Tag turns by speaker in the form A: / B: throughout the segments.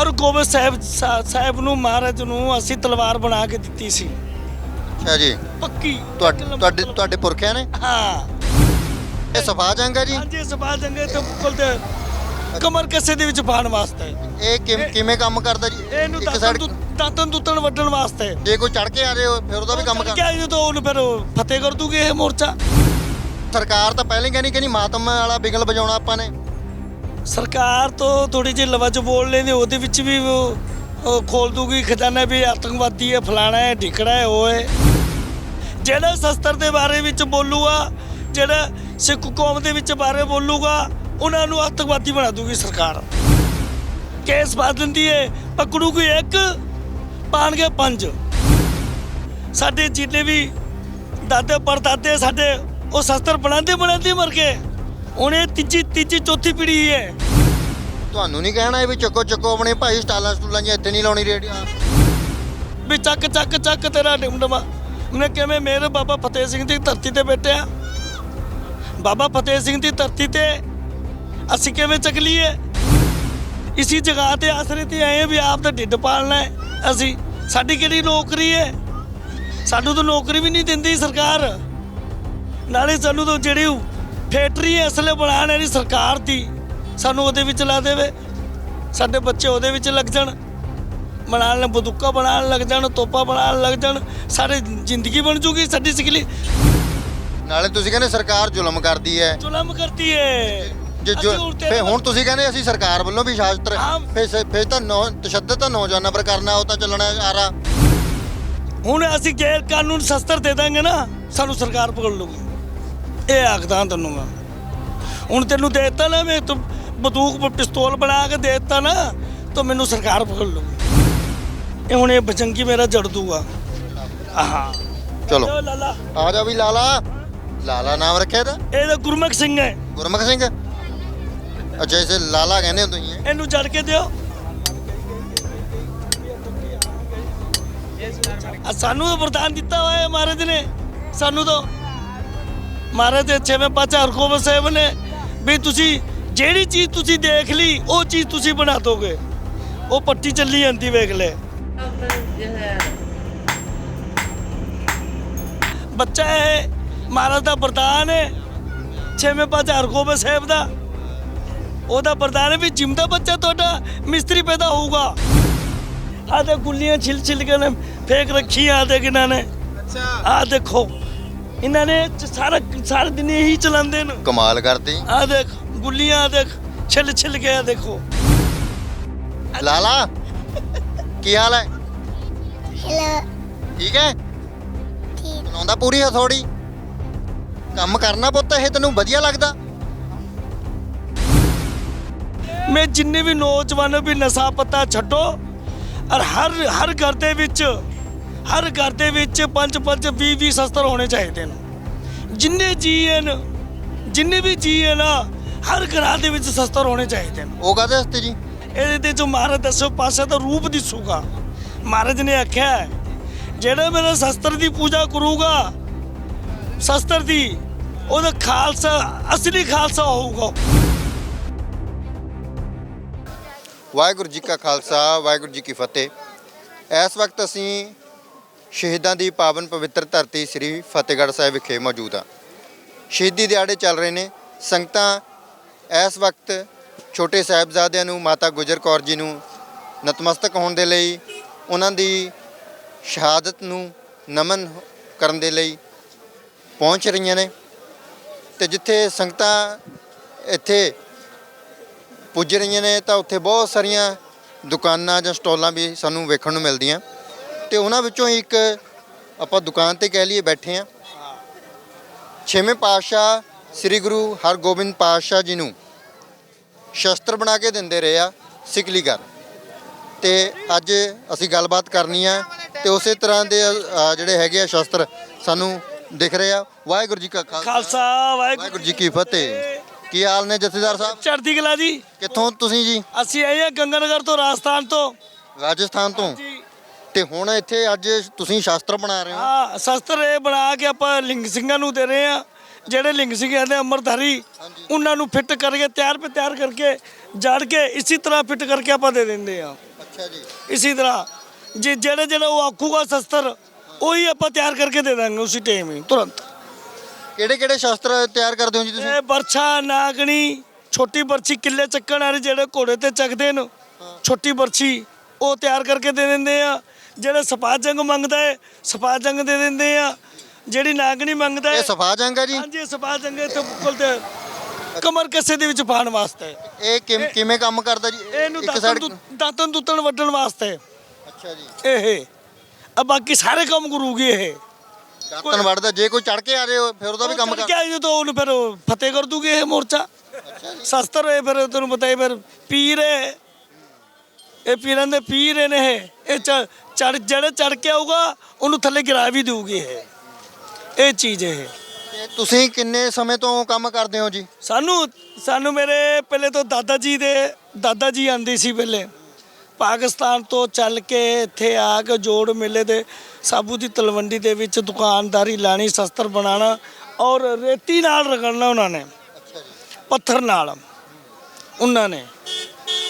A: ਹਰਗੋਬਿੰਦ ਸਾਹਿਬ ਸਾ- ਸਾਹਿਬ ਨੂੰ ਮਹਾਰਾਜ ਨੂੰ ਅਸੀਂ ਤਲਵਾਰ ਬਣਾ ਕੇ ਦਿੱਤੀ ਸੀ।
B: ਅੱਛਾ ਜੀ।
A: ਪੱਕੀ।
B: ਤੁਹਾਡੇ ਤੁਹਾਡੇ ਪੁਰਖਿਆਂ ਨੇ?
A: ਹਾਂ।
B: ਇਹ ਸਫਾ ਜੰਗ ਹੈ ਜੀ?
A: ਹਾਂਜੀ ਸਭਾ ਜੰਗੇ ਤੇ ਕੋਲ ਤੇ ਕਮਰ ਕੱਸੇ ਦੇ ਵਿੱਚ ਪਾਉਣ ਵਾਸਤੇ।
B: ਇਹ ਕਿਵੇਂ ਕੰਮ ਕਰਦਾ ਜੀ?
A: ਇਹਨੂੰ ਦਾਤਨ ਦਾਤਨ ਦੁੱਤਣ ਵੱਢਣ ਵਾਸਤੇ।
B: ਜੇ ਕੋਈ ਚੜ ਕੇ ਆ ਜਾਏ ਫਿਰ ਉਹਦਾ ਵੀ ਕੰਮ ਕਰ
A: ਕਿਹਾ ਜੀ ਤਾਂ ਉਹਨੂੰ ਫਿਰ ਫਤਿਹ ਕਰ ਦੂਗੇ ਇਹ ਮੋਰਚਾ।
B: ਸਰਕਾਰ ਤਾਂ ਪਹਿਲਾਂ ਹੀ ਕਹਿੰਦੀ ਕਿ ਨਹੀਂ ਮਾਤਮ ਵਾਲਾ ਬਿਗਲ ਵਜਾਉਣਾ ਆਪਾਂ ਨੇ।
A: ਸਰਕਾਰ ਤੋਂ ਥੋੜੀ ਜਿਹੀ ਲਵਜ ਬੋਲ ਲੈਂਦੇ, ਉਹਦੇ ਵਿੱਚ ਵੀ ਉਹ ਖੋਲ ਦੂਗੀ ਖਜ਼ਾਨਾ ਵੀ ਆਤੰਕਵਾਦੀ ਹੈ, ਫਲਾਣਾ ਹੈ, ਢਿਕੜਾ ਹੈ, ਉਹ ਹੈ। ਜਿਹੜਾ ਸ਼ਸਤਰ ਦੇ ਬਾਰੇ ਵਿੱਚ ਬੋਲੂਗਾ, ਜਿਹੜਾ ਸਿੱਖ ਕੌਮ ਦੇ ਵਿੱਚ ਬਾਰੇ ਬੋਲੂਗਾ, ਉਹਨਾਂ ਨੂੰ ਆਤੰਕਵਾਦੀ ਬਣਾ ਦੂਗੀ ਸਰਕਾਰ। ਕੇਸ ਪਾ ਦਿੰਦੀ ਹੈ ਪਕੜੂਗੀ ਇੱਕ, ਪਾਣਗੇ ਪੰਜ। ਸਾਡੇ ਜਿੰਨੇ ਵੀ ਦਾਦੇ ਪੜਦਾਦੇ ਸਾਡੇ ਉਹ ਸ਼ਸਤਰ ਬਣਾਉਂਦੇ ਬਣਾਉਂਦੇ ਮਰ ਗਏ। ਉਹਨੇ ਤੀਜੀ ਤੀਜੀ ਚੌਥੀ ਪੀੜ੍ਹੀ ਹੈ।
B: ਤੁਹਾਨੂੰ ਨਹੀਂ ਕਹਿਣਾ ਇਹ ਵੀ ਚੱਕੋ ਚੱਕੋ ਆਪਣੇ ਭਾਈ ਸਟਾਲਾਂ ਸਟੂਲਾਂ ਜੀ ਇੱਥੇ ਨਹੀਂ ਲਾਉਣੀ ਰੇਡੀਓ
A: ਵੀ ਚੱਕ ਚੱਕ ਚੱਕ ਤੇਰਾ ਡਿਮਡਮਾ ਮੈਂ ਕਿਵੇਂ ਮੇਰੇ ਬਾਬਾ ਫਤਿਹ ਸਿੰਘ ਦੀ ਧਰਤੀ ਤੇ ਬੈਠਿਆ? ਬਾਬਾ ਫਤਿਹ ਸਿੰਘ ਦੀ ਧਰਤੀ ਤੇ ਅਸੀਂ ਕਿਵੇਂ ਚੱਕ ਲਈਏ? ਇਸੀ ਜਗ੍ਹਾ ਤੇ ਆਸਰੇ ਤੇ ਆਏ ਵੀ ਆਪ ਦਾ ਢਿੱਡ ਪਾਲਣਾ ਹੈ। ਅਸੀਂ ਸਾਡੀ ਕਿਹੜੀ ਨੌਕਰੀ ਹੈ? ਸਾਨੂੰ ਤਾਂ ਨੌਕਰੀ ਵੀ ਨਹੀਂ ਦਿੰਦੀ ਸਰਕਾਰ। ਨਾਲੇ ਸਾਨੂੰ ਤਾਂ ਜਿਹੜੀ ਫੈਕਟਰੀ ਹੈ ਅਸਲੇ ਬਣਾਉਣ ਵਾਲੀ ਸਰਕਾਰ ਦੀ। ਸਾਨੂੰ ਉਹਦੇ ਵਿੱਚ ਲਾ ਦੇਵੇ। ਸਾਡੇ ਬੱਚੇ ਉਹਦੇ ਵਿੱਚ ਲੱਗ ਜਾਣ। ਬਣਾਉਣ ਲੱਗ ਬੰਦੂਕਾਂ ਬਣਾਉਣ ਲੱਗ ਜਾਣ ਤੋਪਾਂ ਬਣਾਉਣ ਲੱਗ ਜਾਣ। ਸਾਰੇ ਜ਼ਿੰਦਗੀ ਬਣ ਜੂਗੀ ਸਾਡੀ ਸਿਕਲੀ।
B: ਨਾਲੇ ਤੁਸੀਂ ਕਹਿੰਦੇ ਸਰਕਾਰ ਜ਼ੁਲਮ ਕਰਦੀ ਹੈ।
A: ਜ਼ੁਲਮ ਕਰਦੀ ਹੈ।
B: ਜੇ ਜੋ ਫੇ ਹੁਣ ਤੁਸੀਂ ਕਹਿੰਦੇ ਅਸੀਂ ਸਰਕਾਰ ਵੱਲੋਂ ਵੀ ਸ਼ਾਸਤਰ। ਫੇ ਫੇ ਤਾਂ ਨੌ ਤਸ਼ੱਦਦ ਤਾਂ ਨੌਜਵਾਨਾਂ ਪਰ ਕਰਨਾ ਉਹ ਤਾਂ ਚੱਲਣਾ ਆ ਰਹਾ
A: ਹੁਣ ਅਸੀਂ ਗੈਰ ਕਾਨੂੰਨ ਸ਼ਸਤਰ ਦੇ ਦਾਂਗੇ ਨਾ ਸਾਨੂੰ ਸਰਕਾਰ ਪਕੜ ਲੂਗੀ ਇਹ ਆਖਦਾ ਤੈਨੂੰ ਮੈਂ। ਹੁਣ ਤੈਨੂੰ ਦੇ ਦਿੱਤਾ ਨਾ ਮੈਂ ਤੂੰ ਬੰਦੂਕ ਪਿਸਤੌਲ ਬਣਾ ਕੇ ਦੇ ਦਿੱਤਾ ਨਾ ਤਾਂ ਮੈਨੂੰ ਸਰਕਾਰ ਪਕੜ ਲੂਗੀ ਇਹ ਹੁਣ ਇਹ ਬਜੰਗੀ ਮੇਰਾ ਜੜ ਦੂਗਾ ਆਹਾਂ।
B: ਚਲੋ।
A: ਲਾਲਾ।
B: ਆ ਜਾ ਵੀ ਲਾਲਾ। ਲਾਲਾ ਨਾਮ ਰੱਖਿਆ ਤਾਂ
A: ਇਹ ਤਾਂ ਗੁਰਮੁਖ ਸਿੰਘ ਹੈ।
B: ਗੁਰਮੁਖ ਸਿੰਘ? ਅੱਛਾ ਇਸੇ ਲਾਲਾ ਕਹਿੰਦੇ ਹੋ ਤੁਸੀਂ?
A: ਇਹਨੂੰ ਜੜ ਕੇ ਦਿਓ। ਆ ਸਾਨੂੰ ਤਾਂ ਵਰਦਾਨ ਦਿੱਤਾ ਹੋਇਆ ਹੈ ਮਹਾਰਾਜ ਨੇ। ਸਾਨੂੰ ਤਾਂ ਮਹਾਰਾਜ ਦੇ ਛੇਵੇਂ ਪਾਤਸ਼ਾਹ ਹਰਗੋਬਿੰਦ ਸਾਹਿਬ ਨੇ ਵੀ ਤੁਸੀਂ ਜਿਹੜੀ ਚੀਜ਼ ਤੁਸੀਂ ਦੇਖ ਲਈ ਉਹ ਚੀਜ਼ ਤੁਸੀਂ ਬਣਾ ਦੋਗੇ। ਉਹ ਪੱਟੀ ਚੱਲੀ ਜਾਂਦੀ ਵੇਖ ਲੈ। ਬੱਚਾ ਹੈ ਮਹਾਰਾਜ ਦਾ ਵਰਦਾਨ ਹੈ ਛੇਵੇਂ ਪਾਤਸ਼ਾਹ ਹਰਗੋਬਿੰਦ ਸਾਹਿਬ ਦਾ। ਉਹਦਾ ਵਰਦਾਨ ਹੈ ਵੀ ਜਿੰਦਾ ਬੱਚਾ ਤੁਹਾਡਾ ਮਿਸਤਰੀ ਪੈਦਾ ਹੋਊਗਾ। ਆ ਤੇ ਗੁੱਲੀਆਂ ਛਿਲ ਛਿਲ ਕੇ ਨੇ ਫੇਕ ਰੱਖੀਆਂ ਤੇ ਕਿਨਾਂ ਨੇ। ਅੱਛਾ। ਆ ਦੇਖੋ। ਇਹਨਾਂ ਨੇ ਚ- ਸਾਰਾ ਸਾਰਾ ਦਿਨ ਇਹੀ ਚਲਾਉਂਦੇ ਨੇ।
B: ਕਮਾਲ ਕਰਤੀ।
A: ਆ ਦੇਖ ਗੁੱਲੀਆਂ ਆਹ ਦੇਖ ਛਿਲ ਛਿਲ ਕੇ ਆ ਦੇਖੋ।
B: ਲਾਲਾ ਕੀ ਹਾਲ ਹੈ?
C: ਹੈਲੋ
B: ਠੀਕ ਹੈ?
C: ਠੀਕ।
B: ਬਣਾਉਂਦਾ ਪੂਰੀ ਹਥੌੜੀ। ਕੰਮ ਕਰਨਾ ਪੁੱਤ ਇਹ ਤੈਨੂੰ ਵਧੀਆ ਲੱਗਦਾ।
A: ਮੈਂ ਜਿੰਨੇ ਵੀ ਨੌਜਵਾਨ ਵੀ ਨਸ਼ਾ ਪੱਤਾ ਛੱਡੋ ਔਰ ਹਰ ਹਰ ਘਰ ਦੇ ਵਿੱਚ ਹਰ ਘਰ ਦੇ ਵਿੱਚ ਪੰਜ ਪੰਜ 20 20 ਸ਼ਸਤਰ ਹੋਣੇ ਚਾਹੀਦੇ ਨੇ। ਜਿੰਨੇ ਜੀਏ ਨੇ ਜਿੰਨੇ ਵੀ ਜੀਏ ਨਾ ਹਰ ਘਰਾਂ ਦੇ ਵਿੱਚ ਸ਼ਸਤਰ ਹੋਣੇ ਚਾਹੀਦੇ ਨੇ।
B: ਉਹ ਕਾਹਦੇ ਵਾਸਤੇ ਜੀ?
A: ਇਹਦੇ ਤੇ ਜੋ ਮਹਾਰਾਜ ਦੱਸੋ ਪਾਸੇ ਦਾ ਰੂਪ ਦਿਸੂਗਾ। ਮਹਾਰਾਜ ਨੇ ਆਖਿਆ ਹੈ, ਜਿਹੜਾ ਮੇਰੇ ਸ਼ਸਤਰ ਦੀ ਪੂਜਾ ਕਰੂਗਾ ਸ਼ਸਤਰ ਦੀ ਉਹਦਾ ਖਾਲਸਾ ਅਸਲੀ ਖਾਲਸਾ ਹੋਊਗਾ।
B: ਵਾਹਿਗੁਰੂ ਜੀ ਕਾ ਖਾਲਸਾ ਵਾਹਿਗੁਰੂ ਜੀ ਕੀ ਫਤਿਹ। ਇਸ ਵਕਤ ਅਸੀਂ ਸ਼ਹੀਦਾਂ ਦੀ ਪਾਵਨ ਪਵਿੱਤਰ ਧਰਤੀ ਸ੍ਰੀ ਫਤਿਹਗੜ੍ਹ ਸਾਹਿਬ ਵਿਖੇ ਮੌਜੂਦ ਆ। ਸ਼ਹੀਦੀ ਦਿਹਾੜੇ ਚੱਲ ਰਹੇ ਨੇ। ਸੰਗਤਾਂ ਇਸ ਵਕਤ ਛੋਟੇ ਸਾਹਿਬਜ਼ਾਦਿਆਂ ਨੂੰ, ਮਾਤਾ ਗੁਜਰ ਕੌਰ ਜੀ ਨੂੰ ਨਤਮਸਤਕ ਹੋਣ ਦੇ ਲਈ, ਉਹਨਾਂ ਦੀ ਸ਼ਹਾਦਤ ਨੂੰ ਨਮਨ ਕਰਨ ਦੇ ਲਈ ਪਹੁੰਚ ਰਹੀਆਂ ਨੇ। ਤੇ ਜਿੱਥੇ ਸੰਗਤਾਂ ਇੱਥੇ ਪੁੱਜ ਰਹੀਆਂ ਨੇ, ਤਾਂ ਉੱਥੇ ਬਹੁਤ ਸਾਰੀਆਂ ਦੁਕਾਨਾਂ ਜਾਂ ਸਟਾਲਾਂ ਵੀ ਸਾਨੂੰ ਵੇਖਣ ਨੂੰ ਮਿਲਦੀਆਂ। ਤੇ ਉਹਨਾਂ ਵਿੱਚੋਂ ਇੱਕ ਆਪਾਂ ਦੁਕਾਨ ਤੇ ਕਹਿ ਲਈਏ ਬੈਠੇ ਆ ਛੇਵੇਂ ਪਾਤਸ਼ਾਹ ਸ੍ਰੀ ਗੁਰੂ ਹਰਗੋਬਿੰਦ ਪਾਤਸ਼ਾਹ ਜੀ ਨੂੰ ਸ਼ਸਤਰ ਬਣਾ ਕੇ ਦਿੰਦੇ ਰਹੇ ਆ ਸਿਕਲੀਗਰ ਤੇ ਅੱਜ ਅਸੀਂ ਗੱਲਬਾਤ ਕਰਨੀ ਆ ਤੇ ਉਸੇ ਤਰ੍ਹਾਂ ਦੇ ਜਿਹੜੇ ਹੈਗੇ ਆ ਸ਼ਸਤਰ ਸਾਨੂੰ ਦਿਖ ਰਹੇ ਆ। ਵਾਹਿਗੁਰੂ ਜੀ ਕਾ ਖਾਲਸਾ। ਵਾਹਿਗੁਰੂ ਜੀ ਕੀ ਫਤਿਹ। ਕੀ ਹਾਲ ਨੇ ਜਥੇਦਾਰ ਸਾਹਿਬ?
A: ਚੜ੍ਹਦੀ ਕਲਾ ਜੀ।
B: ਕਿੱਥੋਂ ਤੁਸੀਂ ਜੀ?
A: ਅਸੀਂ ਆਏ ਹਾਂ ਗੰਗਨਗਰ ਤੋਂ ਰਾਜਸਥਾਨ ਤੋਂ।
B: ਰਾਜਸਥਾਨ ਤੋਂ।
A: ਜੀ
B: ਤੇ ਹੁਣ ਇੱਥੇ ਅੱਜ ਤੁਸੀਂ ਸ਼ਾਸਤਰ ਬਣਾ ਰਹੇ ਹੋ।
A: ਹਾਂ ਸ਼ਸਤਰ ਇਹ ਬਣਾ ਕੇ ਆਪਾਂ ਲਿੰਗ ਸਿੰਘਾਂ ਨੂੰ ਦੇ ਰਹੇ ਆ ਜਿਹੜੇ ਲਿੰਗ ਸਿੰਘਾਂ ਦੇ ਅੰਮ੍ਰਿਤਧਾਰੀ ਉਹਨਾਂ ਨੂੰ ਫਿੱਟ ਕਰਕੇ ਤਿਆਰ ਪੇ ਤਿਆਰ ਕਰਕੇ ਜੜ ਕੇ ਇਸੇ ਤਰ੍ਹਾਂ ਫਿੱਟ ਕਰਕੇ ਆਪਾਂ ਦੇ ਦਿੰਦੇ ਆ
B: ਅੱਛਾ ਜੀ।
A: ਇਸੇ ਤਰ੍ਹਾਂ। ਜੇ ਜਿਹੜੇ ਜਿਹੜਾ ਉਹ ਆਖੂਗਾ ਸ਼ਸਤਰ ਉਹੀ ਆਪਾਂ ਤਿਆਰ ਕਰਕੇ ਦੇ ਦਾਂਗੇ ਉਸੇ ਟਾਈਮ ਹੀ ਤੁਰੰਤ।
B: ਕਿਹੜੇ ਕਿਹੜੇ ਸ਼ਸਤਰ ਤਿਆਰ ਕਰਦੇ ਹੋ ਜੀ ਤੁਸੀਂ?
A: ਇਹ ਬਰਛਾ ਨਾਗਣੀ ਛੋਟੀ ਬਰਛੀ ਕਿੱਲੇ ਚੱਕਣ ਵਾਲੇ ਜਿਹੜੇ ਘੋੜੇ ਤੇ ਚੱਕਦੇ ਨੇ ਛੋਟੀ ਬਰਛੀ ਉਹ ਤਿਆਰ ਕਰਕੇ ਦੇ ਦਿੰਦੇ ਆ ਜਿਹੜੇ ਸਪਾ ਜੰਗ ਮੰਗਦਾ ਹੈ ਸਪਾ ਜੰਗ ਦੇ ਦਿੰਦੇ ਆ। ਜਿਹੜੀ ਨਾਗਣੀ ਮੰਗਦਾ ਹੈ
B: ਇਹ ਸਫਾ ਜੰਗ ਹੈ ਜੀ।
A: ਹਾਂਜੀ ਸਪਾ ਜੰਗ ਤੇ ਬਿਲਕੁਲ ਤੇ ਕਮਰ ਕੱਸੇ ਦੇ ਵਿੱਚ ਪਾਉਣ ਵਾਸਤੇ।
B: ਇਹ ਕਿਵੇਂ- ਕਿਵੇਂ ਕੰਮ ਕਰਦਾ ਜੀ?
A: ਇਹਨੂੰ
B: ਇੱਕ
A: ਦਾਤਨ
B: side-
A: ਦੁ- ਦਾਤਨ ਦੁੱਤਣ ਵੱਢਣ ਵਾਸਤੇ।
B: ਅੱਛਾ ਜੀ।
A: ਇਹ ਆ ਬਾਕੀ ਸਾਰੇ ਕੰਮ ਕਰੂਗੀ ਇਹ?
B: ਦਾਤਨ ਵੜਦਾ ਜੇ ਕੋਈ ਚੜ ਕੇ ਆ ਜਾਏ ਫਿਰ ਉਹਦਾ ਵੀ ਕੰਮ ਕਰ
A: ਕੇ ਆਈ ਜਦੋਂ ਉਹਨੂੰ ਫਿਰ ਉਹ ਫਤਿਹ ਕਰ ਦੂਗੇ ਇਹ ਮੋਰਚਾ। ਸ਼ਸਤਰ ਹੋਏ ਫਿਰ ਤੈਨੂੰ ਪਤਾ ਹੀ ਫਿਰ ਪੀਰ ਹੈ। ਇਹ ਪੀਰਾਂ ਦੇ ਪੀਰ ਨੇ ਇਹ। ਇਹ ਚੜ ਜਿਹੜੇ ਚੜ ਕੇ ਆਊਗਾ ਉਹਨੂੰ ਥੱਲੇ ਗਿਰਾ ਵੀ ਦੇਊਗੀ ਇਹ। ਇਹ ਚੀਜ਼ ਇਹ।
B: ਤੇ ਤੁਸੀਂ ਕਿੰਨੇ ਸਮੇਂ ਤੋਂ ਕੰਮ ਕਰਦੇ ਹੋ ਜੀ?
A: ਸਾਨੂੰ ਸਾਨੂੰ ਮੇਰੇ ਪਹਿਲੇ ਤੋਂ ਦਾਦਾ ਜੀ ਦੇ ਦਾਦਾ ਜੀ ਆਂਦੇ ਸੀ ਪਹਿਲੇ। ਪਾਕਿਸਤਾਨ ਤੋਂ ਚੱਲ ਕੇ ਇੱਥੇ ਆ ਕੇ ਜੋੜ ਮੇਲੇ ਦੇ ਸਾਬੂ ਦੀ ਤਲਵੰਡੀ ਦੇ ਵਿੱਚ ਦੁਕਾਨਦਾਰੀ ਲਾਣੀ ਸ਼ਸਤਰ ਬਣਾਉਣਾ ਔਰ ਰੇਤੀ ਨਾਲ ਰਗੜਨਾ ਉਹਨਾਂ ਨੇ। ਪੱਥਰ ਨਾਲ। ਉਹਨਾਂ ਨੇ।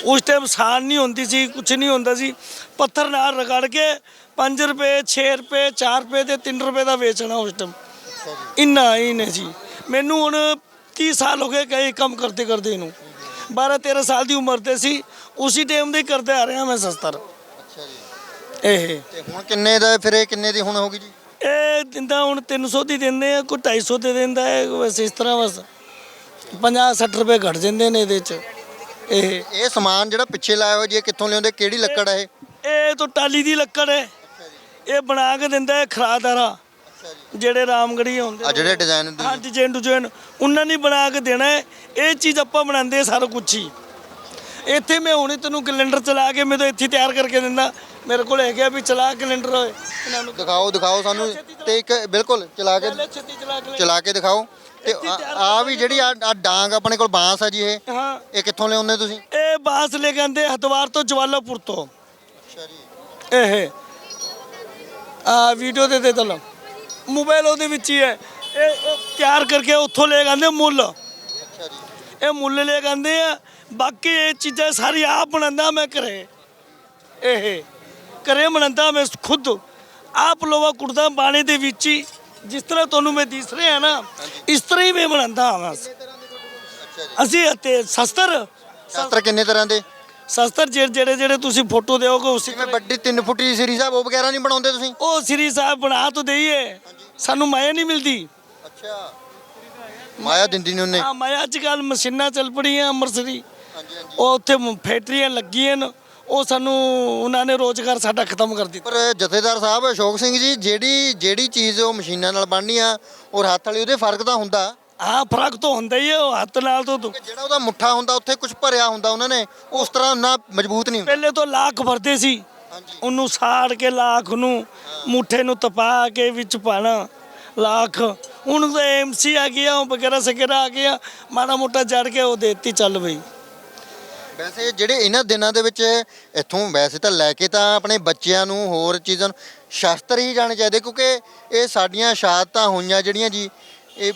A: ਉਸ ਟਾਈਮ ਸਾਨ ਨਹੀਂ ਹੁੰਦੀ ਸੀ ਕੁਝ ਨਹੀਂ ਹੁੰਦਾ ਸੀ ਪੱਥਰ ਨਾਲ ਰਗੜ ਕੇ 5 ਰੁਪਏ 6 ਰੁਪਏ 4 ਰੁਪਏ ਤੇ 3 ਰੁਪਏ ਦਾ ਵੇਚਣਾ ਉਸ ਟਾਈਮ ਇੰਨਾ ਹੀ ਨੇ ਜੀ ਮੈਨੂੰ ਹੁਣ 30 ਸਾਲ ਹੋ ਗਏ ਕਈ ਕੰਮ ਕਰਦੇ ਕਰਦੇ ਇਹਨੂੰ 12 13 ਸਾਲ ਦੀ ਉਮਰ ਤੇ ਸੀ ਉਸੇ ਟਾਈਮ ਦੇ ਕਰਦੇ ਆ ਰਿਹਾ ਮੈਂ ਸ਼ਸਤਰ
B: ਅੱਛਾ ਜੀ
A: ਇਹ
B: ਤੇ ਹੁਣ ਕਿੰਨੇ ਦਾ ਫਿਰ ਇਹ ਕਿੰਨੇ ਦੀ ਹੁਣ ਹੋਗੀ ਜੀ
A: ਇਹ ਦਿੰਦਾ ਹੁਣ 300 ਦੀ ਦਿੰਦੇ ਆ ਕੋਈ 250 ਦੇ ਦਿੰਦਾ ਹੈ ਬਸ ਇਸ ਤਰ੍ਹਾਂ ਬਸ 50 60 ਰੁਪਏ ਘਟ ਜਾਂਦੇ ਨੇ ਇਹਦੇ ਚ ਇਹ
B: ਇਹ ਸਮਾਨ ਜਿਹੜਾ ਪਿੱਛੇ ਲਾਇਆ ਹੋਇਆ ਜੀ ਇਹ ਕਿੱਥੋਂ ਲਿਆਉਂਦੇ ਕਿਹੜੀ ਲੱਕੜ ਹੈ ਇਹ?
A: ਇਹ? ਤਾਂ ਟਾਲੀ ਦੀ ਲੱਕੜ ਹੈ। ਇਹ ਬਣਾ ਕੇ ਦਿੰਦਾ ਹੈ ਖਰਾਦਾਰਾ ਜਿਹੜੇ ਰਾਮਗੜੀ ਹੁੰਦੇ
B: ਆ ਜਿਹੜੇ ਡਿਜ਼ਾਈਨ ਹੁੰਦੇ
A: ਹਾਂ ਡਿਜ਼ਾਈਨ ਡਿਜ਼ਾਈਨ ਉਹਨਾਂ ਨੇ ਬਣਾ ਕੇ ਦੇਣਾ ਹੈ। ਇਹ ਚੀਜ਼ ਆਪਾਂ ਬਣਾਉਂਦੇ ਹਾਂ ਸਾਰਾ ਕੁਝ ਹੀ। ਇੱਥੇ ਮੈਂ ਹੁਣੇ ਤੈਨੂੰ ਕੈਲੰਡਰ ਚਲਾ ਕੇ ਮੈਂ ਤਾਂ ਇੱਥੇ ਤਿਆਰ ਕਰਕੇ ਦਿੰਦਾ। ਮੇਰੇ ਕੋਲ ਹੈਗਾ ਵੀ ਚਲਾ ਕੈਲੰਡਰ। ਇਹਨਾਂ ਨੂੰ
B: ਦਿਖਾਓ ਦਿਖਾਓ ਸਾਨੂੰ। ਤੇ ਇੱਕ ਬਿਲਕੁਲ ਚਲਾ ਕੇ
A: ਪਹਿਲੇ ਛੇਤੀ ਚਲਾ ਕੇ
B: ਚਲਾ ਕੇ ਦਿਖਾਓ। ਤੇ ਆ ਵੀ ਜਿਹੜੀ ਆ ਡਾਂਗ ਆਪਣੇ ਕੋਲ ਬਾਂਸ ਆ ਜੀ ਇਹ।
A: ਹਾਂ।
B: ਇਹ ਕਿੱਥੋਂ ਲਿਆਉਂਦੇ ਤੁਸੀਂ?
A: ਇਹ ਬਾਸ ਲੈ ਕੇ ਆਂਦੇ ਹਦਵਾਰ ਤੋਂ ਜਵਾਲਾਪੁਰ ਤੋਂ।
B: ਅੱਛਾ ਜੀ।
A: ਇਹ ਆ ਵੀਡੀਓ ਦੇ ਦੇ ਤਲ ਮੋਬਾਈਲ ਉਹਦੇ ਵਿੱਚ ਹੀ ਹੈ। ਇਹ ਤਿਆਰ ਕਰਕੇ ਉੱਥੋਂ ਲੈ ਕੇ ਆਂਦੇ ਮੁੱਲ।
B: ਅੱਛਾ ਜੀ।
A: ਇਹ ਮੁੱਲ ਲੈ ਕੇ ਆਂਦੇ ਆ। ਬਾਕੀ ਇਹ ਚੀਜ਼ਾਂ ਸਾਰੀ ਆਪ ਬਣਾਉਂਦਾ ਮੈਂ ਘਰੇ। ਇਹ ਘਰੇ ਬਣਾਉਂਦਾ ਮੈਂ ਖੁਦ। ਆਪ ਲੋਵਾ ਕੁੜਦਾ ਬਾਣੇ ਦੇ ਵਿੱਚ ਹੀ। ਜਿਸ ਤਰ੍ਹਾਂ ਤੁਹਾਨੂੰ ਮੈਂ ਦਿਸ ਰਿਹਾ ਨਾ ਇਸ ਤਰ੍ਹਾਂ ਹੀ ਮੈਂ ਬਣਾਉਂਦਾ ਹਾਂ ਬਸ। ਅਸੀਂ ਤੇ ਸ਼ਸਤਰ
B: ਸ਼ਸਤਰ ਕਿੰਨੇ ਤਰ੍ਹਾਂ ਦੇ?
A: ਸ਼ਸਤਰ ਜਿਹੜੇ ਜਿਹੜੇ ਜਿਹੜੇ ਤੁਸੀਂ ਫੋਟੋ ਦਿਓਗੇ ਉਸੇ
B: ਜਿਵੇਂ ਵੱਡੀ 3 ਫੁੱਟੀ ਸ੍ਰੀ ਸਾਹਿਬ ਉਹ ਵਗੈਰਾ ਨਹੀਂ ਬਣਾਉਂਦੇ ਤੁਸੀਂ?
A: ਉਹ ਸ੍ਰੀ ਸਾਹਿਬ ਬਣਾ ਤਾਂ ਦਈਏ। ਸਾਨੂੰ ਮਾਇਆ ਨਹੀਂ ਮਿਲਦੀ।
B: ਅੱਛਾ। ਮਾਇਆ ਦਿੰਦੀ ਨੇ ਉਹਨੇ?
A: ਆ ਮਾਇਆ ਅੱਜ ਕੱਲ ਮਸ਼ੀਨਾਂ ਚੱਲ ਪੜੀਆਂ ਅੰਮ੍ਰਿਤਸਰੀ।
B: ਹਾਂਜੀ ਹਾਂਜੀ।
A: ਉਹ ਉੱਥੇ ਫੈਕਟਰੀਆਂ ਲੱਗੀਆਂ ਨੇ। ਉਹ ਸਾਨੂੰ ਉਹਨਾਂ ਨੇ ਰੋਜ਼ਗਾਰ ਸਾਡਾ ਖਤਮ ਕਰ ਦਿੱਤਾ।
B: ਪਰ ਜਥੇਦਾਰ ਸਾਹਿਬ ਅਸ਼ੋਕ ਸਿੰਘ ਜੀ ਜਿਹੜੀ ਜਿਹੜੀ ਚੀਜ਼ ਉਹ ਮਸ਼ੀਨਾਂ ਨਾਲ ਬਣਨੀ ਆ ਔਰ ਹੱਥ ਵਾਲੀ ਉਹਦੇ ਫ਼ਰਕ ਤਾਂ ਹੁੰਦਾ?
A: ਆ ਫ਼ਰਕ ਤਾਂ ਹੁੰਦਾ ਹੀ ਹੈ ਉਹ ਹੱਥ ਨਾਲ ਤੋਂ
B: ਜਿਹੜਾ ਉਹਦਾ ਮੁੱਠਾ ਹੁੰਦਾ ਉੱਥੇ ਕੁਝ ਭਰਿਆ ਹੁੰਦਾ ਉਹਨਾਂ ਨੇ ਉਸ ਤਰ੍ਹਾਂ ਨਾ ਮਜ਼ਬੂਤ ਨਹੀਂ ਹੁੰਦਾ।
A: ਪਹਿਲੇ ਤੋਂ ਲਾਖ ਭਰਦੇ ਸੀ। ਉਹਨੂੰ ਸਾੜ ਕੇ ਲਾਖ ਨੂੰ ਮੁੱਠੇ ਨੂੰ ਤਪਾ ਕੇ ਵਿੱਚ ਪਾਣਾ ਲਾਖ। ਹੁਣ ਤਾਂ ਐਮਸੀ ਆ ਗਿਆ ਉਹ ਵਗੈਰਾ ਸਗੈਰਾ ਆ ਗਿਆ ਮਾੜਾ ਮੋਟਾ ਜੜ ਕੇ ਉਹ ਦੇਤੀ ਚੱਲ ਬਈ।
B: ਵੈਸੇ ਜਿਹੜੇ ਇਹਨਾਂ ਦਿਨਾਂ ਦੇ ਵਿੱਚ ਇੱਥੋਂ ਵੈਸੇ ਤਾਂ ਲੈ ਕੇ ਤਾਂ ਆਪਣੇ ਬੱਚਿਆਂ ਨੂੰ ਹੋਰ ਚੀਜ਼ਾਂ ਨੂੰ ਸ਼ਾਸਤਰ ਹੀ ਜਾਣੇ ਚਾਹੀਦੇ ਕਿਉਂਕਿ ਇਹ ਸਾਡੀਆਂ ਸ਼ਹਾਦਤਾਂ ਹੋਈਆਂ ਜਿਹੜੀਆਂ ਜੀ ਇਹ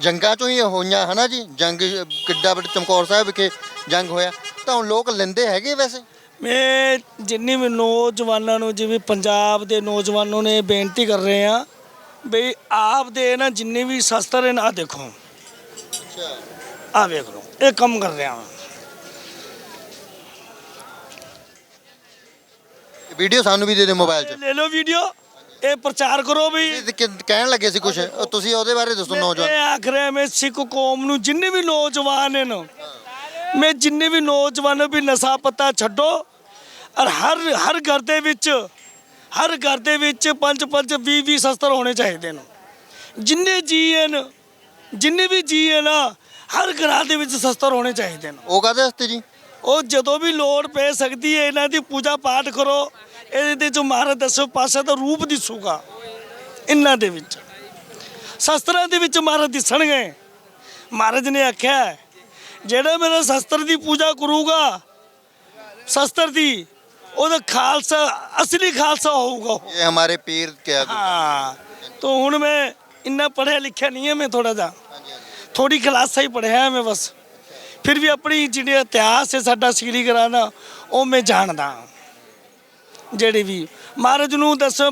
B: ਜੰਗਾਂ ਚੋਂ ਹੀ ਹੋਈਆਂ ਹਨਾ ਜੀ? ਜੰਗ ਕਿੱਡਾ ਵੱਡਾ ਚਮਕੌਰ ਸਾਹਿਬ ਵਿਖੇ ਜੰਗ ਹੋਇਆ ਤਾਂ ਹੁਣ ਲੋਕ ਲੈਂਦੇ ਹੈਗੇ ਵੈਸੇ?
A: ਮੈਂ ਜਿੰਨੀ ਵੀ ਨੌਜਵਾਨਾਂ ਨੂੰ ਜਿਵੇਂ ਪੰਜਾਬ ਦੇ ਨੌਜਵਾਨਾਂ ਨੇ ਬੇਨਤੀ ਕਰ ਰਹੇ ਆ ਬਈ ਆਪ ਦੇ ਨਾ ਜਿੰਨੇ ਵੀ ਸ਼ਸਤਰ ਹਨ ਆ ਦੇਖੋ।
B: ਅੱਛਾ।
A: ਆ ਵੇਖ ਲਓ ਇਹ ਕੰਮ ਕਰ ਰਿਹਾ ਹਾਂ
B: ਵੀਡੀਓ ਸਾਨੂੰ ਵੀ ਦੇ ਦਿਓ ਮੋਬਾਈਲ 'ਚ।
A: ਲੈ ਲਓ ਵੀਡੀਓ। ਇਹ ਪ੍ਰਚਾਰ ਕਰੋ ਵੀ।
B: ਇਹ ਕਿ- ਕਹਿਣ ਲੱਗੇ ਸੀ ਕੁਝ ਤੁਸੀਂ ਉਹਦੇ ਬਾਰੇ ਦੱਸੋ ਨੌਜਵਾਨ।
A: ਮੈਂ ਆਖ ਰਿਹਾ ਮੈਂ ਸਿੱਖ ਕੌਮ ਨੂੰ ਜਿੰਨੇ ਵੀ ਨੌਜਵਾਨ ਹਨ ਮੈਂ ਜਿੰਨੇ ਵੀ ਨੌਜਵਾਨ ਵੀ ਨਸ਼ਾ ਪਤਾ ਛੱਡੋ ਔਰ ਹਰ ਹਰ ਘਰ ਦੇ ਵਿੱਚ ਹਰ ਘਰ ਦੇ ਵਿੱਚ ਪੰਜ ਪੰਜ 20 20 ਸ਼ਸਤਰ ਹੋਣੇ ਚਾਹੀਦੇ ਨੇ। ਜਿੰਨੇ ਜੀ ਹਨ ਜਿੰਨੇ ਵੀ ਜੀ ਹਨ ਹਰ ਘਰਾਂ ਦੇ ਵਿੱਚ ਸ਼ਸਤਰ ਹੋਣੇ ਚਾਹੀਦੇ ਨੇ।
B: ਉਹ ਕਾਹਦੇ ਵਾਸਤੇ ਜੀ?
A: ਉਹ ਜਦੋਂ ਵੀ ਲੋੜ ਪੈ ਸਕਦੀ ਹੈ ਇਹਨਾਂ ਦੀ ਪੂਜਾ ਪਾਠ ਕਰੋ। ਇਹਦੇ ਚ ਮਹਾਰਾਜ ਦੱਸੋ ਪਾਸੇ ਦਾ ਰੂਪ ਦਿਸੂਗਾ। ਇਹਨਾਂ ਦੇ ਵਿੱਚ। ਸ਼ਸਤਰਾਂ ਦੇ ਵਿੱਚ ਮਹਾਰਾਜ ਦਿਸਣਗੇ। ਮਹਾਰਾਜ ਨੇ ਆਖਿਆ ਜਿਹੜਾ ਮੇਰਾ ਸ਼ਸਤਰ ਦੀ ਪੂਜਾ ਕਰੂਗਾ ਸ਼ਸਤਰ ਦੀ ਉਹਦਾ ਖਾਲਸਾ ਅਸਲੀ ਖਾਲਸਾ ਹੋਊਗਾ।
B: ਇਹ ਹਮਾਰੇ ਪੀਰ ਕਿਆ
A: ਹਾਂ। ਤਾਂ ਹੁਣ ਮੈਂ ਇੰਨਾ ਪੜ੍ਹਿਆ ਲਿਖਿਆ ਨਹੀਂ ਹੈ ਮੈਂ ਥੋੜਾ ਜਿਹਾ। ਥੋੜੀ ਕਲਾਸਾਂ ਹੀ ਪੜ੍ਹਿਆ ਮੈਂ ਬਸ। ਫਿਰ ਵੀ ਆਪਣੀ ਜਿਹੜੀ ਇਤਿਹਾਸ ਹੈ ਸਾਡਾ ਸ੍ਰੀ ਗਰਾਨਾ ਉਹ ਮੈਂ ਜਾਣਦਾ ਜਿਹੜੀ ਵੀ ਮਹਾਰਾਜ ਨੂੰ ਦੱਸ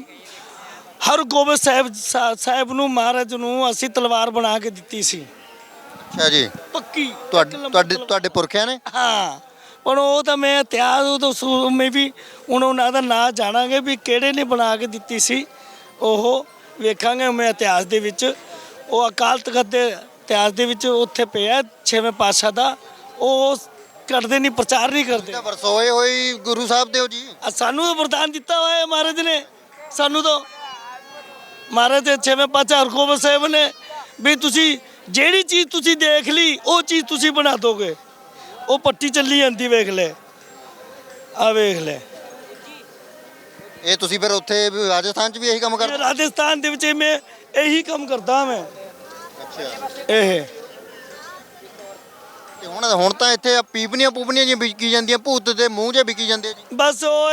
A: ਹਰ ਗੋਬਿੰਦ ਸਾਹਿਬ ਸਾਹਿਬ ਨੂੰ ਮਹਾਰਾਜ ਨੂੰ ਅਸੀਂ ਤਲਵਾਰ ਬਣਾ ਕੇ ਦਿੱਤੀ ਸੀ।
B: ਅੱਛਾ ਜੀ।
A: ਪੱਕੀ।
B: ਤੁਹਾਡੇ ਤੁਹਾਡੇ ਪੁਰਖਿਆਂ ਨੇ?
A: ਹਾਂ। ਪਰ ਉਹ ਤਾਂ ਮੈਂ ਇਤਿਹਾਸ ਉਹ ਤਾਂ ਸੂ- ਮੈਂ ਵੀ ਹੁਣ ਉਹਨਾਂ ਦਾ ਨਾਂ ਜਾਣਾਂਗੇ ਵੀ ਕਿਹੜੇ ਨੇ ਬਣਾ ਕੇ ਦਿੱਤੀ ਸੀ। ਉਹ ਵੇਖਾਂਗੇ ਮੈਂ ਇਤਿਹਾਸ ਦੇ ਵਿੱਚ। ਉਹ ਅਕਾਲ ਤਖਤ ਦੇ ਇਤਿਹਾਸ ਦੇ ਵਿੱਚ ਉੱਥੇ ਪਿਆ ਛੇਵੇਂ ਪਾਤਸ਼ਾਹ ਦਾ। ਉਹ ਕਰਦੇ ਨਹੀਂ ਪ੍ਰਚਾਰ ਨਹੀਂ ਕਰਦੇ।
B: ਤਾਂ ਵਰਸੋਏ ਹੋਈ ਗੁਰੂ ਸਾਹਿਬ ਦੇ ਹੋ ਜੀ।
A: ਆ ਸਾਨੂੰ ਤਾਂ ਵਰਦਾਨ ਦਿੱਤਾ ਹੋਇਆ ਹੈ ਮਹਾਰਾਜ ਨੇ ਸਾਨੂੰ ਤਾਂ। ਮਹਾਰਾਜ ਦੇ ਛੇਵੇਂ ਪਾਤਸ਼ਾਹ ਹਰਗੋਬਿੰਦ ਸਾਹਿਬ ਨੇ ਵੀ ਤੁਸੀਂ ਜਿਹੜੀ ਚੀਜ਼ ਤੁਸੀਂ ਦੇਖ ਲਈ ਉਹ ਚੀਜ਼ ਤੁਸੀਂ ਬਣਾ ਦੋਗੇ। ਉਹ ਪੱਟੀ ਚੱਲੀ ਜਾਂਦੀ ਵੇਖ ਲੈ। ਆ ਵੇਖ ਲੈ।
B: ਇਹ ਤੁਸੀਂ ਫਿਰ ਉੱਥੇ ਵੀ ਰਾਜਸਥਾਨ 'ਚ ਵੀ ਇਹੀ ਕੰਮ ਕਰਦੇ?
A: ਰਾਜਸਥਾਨ ਦੇ ਵਿੱਚ ਮੈਂ ਇਹੀ ਕੰਮ ਕਰਦਾ ਮੈਂ। ਇਹ।
B: ਤੇ ਹੁਣ ਹੁਣ ਤਾਂ ਇੱਥੇ ਆ ਪੀਪਣੀਆਂ ਪੂਪਣੀਆਂ ਜਿਹੀਆਂ ਵਿਕੀ ਜਾਂਦੀਆਂ ਭੂਤ ਦੇ ਮੂੰਹ 'ਚ ਵਿਕੀ ਜਾਂਦੇ ਜੀ।
A: ਬਸ ਉਹ